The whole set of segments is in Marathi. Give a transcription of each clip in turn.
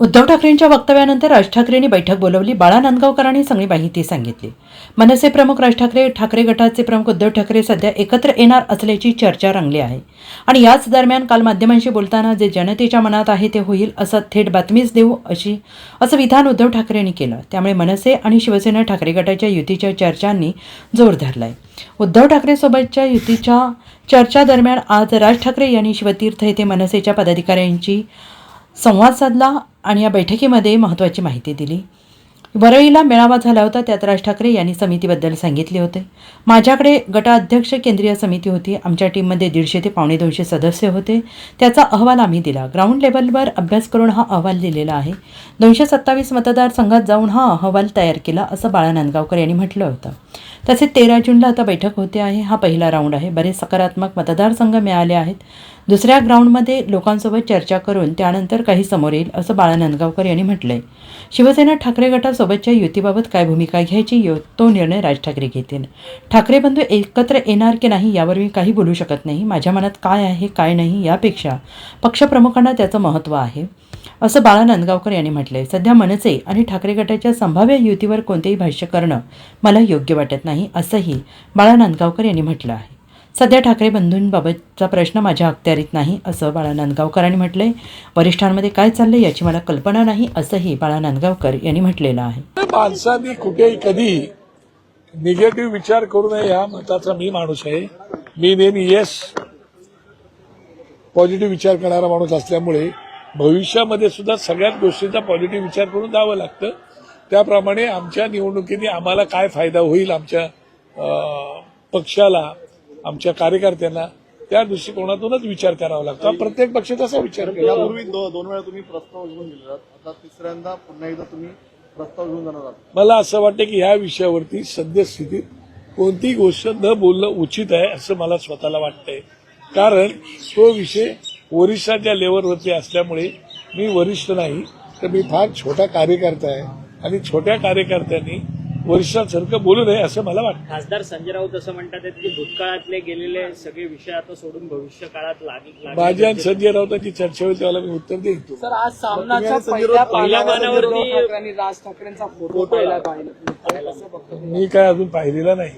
उद्धव ठाकरेंच्या वक्तव्यानंतर राज ठाकरेंनी बैठक बोलवली. बाळा नांदगावकरांनी सगळी माहिती सांगितली. मनसे प्रमुख राज ठाकरे ठाकरे गटाचे प्रमुख उद्धव ठाकरे सध्या एकत्र येणार असल्याची चर्चा रंगली आहे. आणि याच दरम्यान काल माध्यमांशी बोलताना जे जनतेच्या मनात आहे ते होईल असं थेट बातमीच देऊ अशी असं विधान उद्धव ठाकरेंनी केलं. त्यामुळे मनसे आणि शिवसेना ठाकरे गटाच्या युतीच्या चर्चांनी जोर धरलाय. उद्धव ठाकरेसोबतच्या युतीच्या चर्चा दरम्यान आज राज ठाकरे यांनी शिवतीर्थ येथे मनसेच्या पदाधिकाऱ्यांची संवाद साधला आणि या बैठकीमध्ये महत्त्वाची माहिती दिली. वरळीला मेळावा झाला होता त्यात राज ठाकरे यांनी समितीबद्दल सांगितले होते. माझ्याकडे गटाध्यक्ष केंद्रीय समिती होती आमच्या टीममध्ये दीडशे ते पावणे दोनशे सदस्य होते. त्याचा अहवाल आम्ही दिला. ग्राउंड लेवलवर अभ्यास करून हा अहवाल दिलेला आहे. दोनशे सत्तावीस मतदारसंघात जाऊन हा अहवाल तयार केला असं बाळा नांदगावकर यांनी म्हटलं होतं. तसेच तेरा जूनला आता बैठक होते आहे. हा पहिला राऊंड आहे. बरेच सकारात्मक मतदारसंघ मिळाले आहेत. दुसऱ्या ग्राउंडमध्ये लोकांसोबत चर्चा करून त्यानंतर काही समोर येईल असं बाळा नांदगावकर यांनी म्हटलंय. शिवसेना ठाकरे गटासोबतच्या युतीबाबत काय भूमिका घ्यायची यो तो निर्णय राज ठाकरे घेतील. ठाकरे बंधू एकत्र येणार की नाही यावर मी काही बोलू शकत नाही. माझ्या मनात काय आहे काय नाही यापेक्षा पक्षप्रमुखांना त्याचं महत्त्व आहे. असं बाळा नांदगावकर यांनी म्हटलंय. सध्या मनसे आणि ठाकरे गटाच्या संभाव्य युतीवर कोणतेही भाष्य करणं मला योग्य वाटत नाही असंही बाळा नांदगावकर यांनी म्हटलं आहे. सध्या ठाकरे बंधूंबाबतचा प्रश्न माझ्या अखत्यारीत नाही असं बाळा नांदगावकरांनी म्हटलंय. वरिष्ठांमध्ये काय चाललंय याची मला कल्पना नाही असंही बाळा नांदगावकर यांनी म्हटलेलं आहे. माणसांनी कुठेही कधी निगेटिव्ह विचार करू नये या मताचा मी माणूस आहे. मी नेहमी येस पॉझिटिव्ह विचार करणारा माणूस असल्यामुळे भविष्यामध्ये सुद्धा सगळ्याच गोष्टींचा पॉझिटिव्ह विचार करून द्यावं लागतं. त्याप्रमाणे आमच्या निवडणुकीने आम्हाला काय फायदा होईल आमच्या पक्षाला आमच्या कार्यकर्त्यांना त्या दृष्टिकोनातूनच विचार करावा लागतो. प्रत्येक पक्ष तसा विचार यापूर्वी दोन वेळा तुम्ही प्रस्ताव घेऊन गेले आता तिसऱ्यांदा पुन्हा एकदा तुम्ही प्रस्ताव घेऊन जाणार आहात. मला असं वाटतं की ह्या विषयावरती सद्यस्थितीत कोणतीही गोष्ट न बोलणं उचित आहे असं मला स्वतःला वाटतंय. कारण तो विषय वरिष्ठाच्या लेवलवरती असल्यामुळे मी वरिष्ठ नाही तर मी फार छोटा कार्यकर्ता आहे. आणि छोट्या कार्यकर्त्यांनी वरिष्ठांसारखं बोलू नये असं मला वाटतं. खासदार संजय राऊत असं म्हणतात आहेत की भूतकाळातले गेलेले सगळे विषय आता सोडून भविष्य काळात लागेल माझी आणि संजय राऊताची चर्चा होईल त्याला मी उत्तर देईन तुम्हाला. सर आज सामनाच्या पहिल्या पानावरती- राज ठाकरेंचा फोटो पाहिला पाहिला. मी काय अजून पाहिलेला नाही.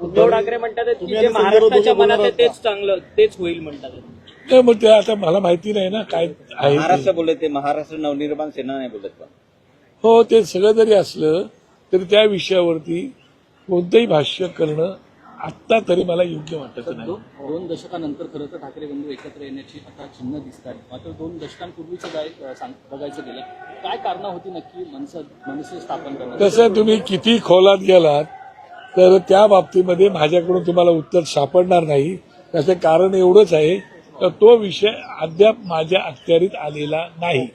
उद्धव ठाकरे म्हणतात की जे महाराष्ट्राच्या मनात आहे तेच चांगलं तेच होईल म्हणतात मग ते आता मला माहिती नाही ना काय आहे ते. महाराष्ट्र बोलत ते महाराष्ट्र नवनिर्माण सेना नाही बोलत पण. हो ते सगळं जरी असलं तरी त्या विषयावरती कोणतंही भाष्य करणं आत्ता तरी मला योग्य वाटत नाही. दोन दशकानंतर खरं तर ठाकरे बंधू एकत्र येण्याची आता चिन्ह दिसत आहेत मात्र दोन दशकांपूर्वीचं काय अं, सांग- बघायचं गेलं काय कारणं होती नक्की मनसे मनसे स्थापन करण्याची? तसं तुम्ही किती खोलात गेलात तर त्या बाबतीमध्ये माझ्याकडून तुम्हाला उत्तर सापडणार नाही. त्याचं कारण एवढंच आहे तर तो विषय अद्याप माझ्या अखत्यारीत आलेला नाही.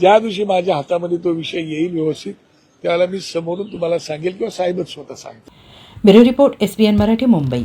ज्या दिवशी माझ्या हातामध्ये तो विषय येईल व्यवस्थित त्यावेळेला मी समोरून तुम्हाला सांगेल किंवा साहेबच स्वतः सांगतील. Bureau report SBN Marathi Mumbai.